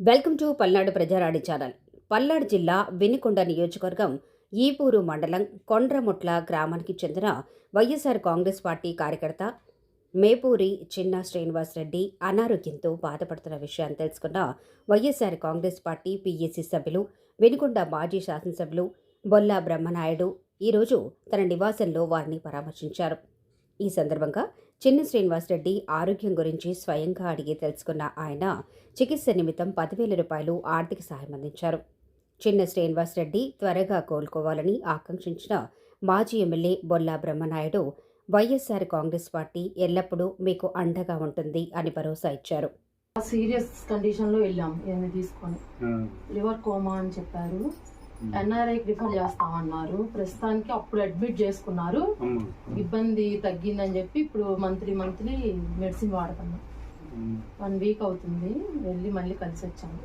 Welcome to Palnadu Prajarani channel. Palnadu జిల్లా వినుకొండ నియోజకవర్గం ఈపూరు మండలం కొండ్రముట్ల గ్రామానికి చెందిన వైఎస్ఆర్ కాంగ్రెస్ పార్టీ కార్యకర్త మేపూరి చిన్న శ్రీనివాస్ రెడ్డి అనారోగ్యంతో బాధపడుతున్న విషయాన్ని తెలుసుకున్న వైఎస్ఆర్ కాంగ్రెస్ పార్టీ పీఏసీ సభ్యులు వెనుకొండ మాజీ శాసనసభ్యులు బొల్లా బ్రహ్మనాయుడు ఈరోజు తన నివాసంలో వారిని పరామర్శించారు. ఈ సందర్భంగా చిన్న శ్రీనివాస్ రెడ్డి ఆరోగ్యం గురించి స్వయంగా అడిగి తెలుసుకున్న ఆయన చికిత్స నిమిత్తం పదివేల రూపాయలు ఆర్థిక సహాయం అందించారు. చిన్న శ్రీనివాస్ రెడ్డి త్వరగా కోలుకోవాలని ఆకాంక్షించిన మాజీ MLA Bolla Brahmanaidu YSR Congress party ఎల్లప్పుడూ మీకు అండగా ఉంటుంది అని భరోసా ఇచ్చారు. సీరియస్ కండిషన్లో వెళ్ళాం ఏమి తీసుకొని. లివర్ కోమా అని చెప్పారు. ఎన్ఆర్ఐకి రిఫర్ చేస్తామన్నారు ప్రస్తుతానికి అప్పుడు అడ్మిట్ చేసుకున్నారు. ఇబ్బంది తగ్గిందని చెప్పి ఇప్పుడు మంత్లీ మంత్లీ మెడిసిన్ వాడుతున్నాం వన్ వీక్ అవుతుంది. వెళ్ళి మళ్ళీ కలిసి వచ్చాము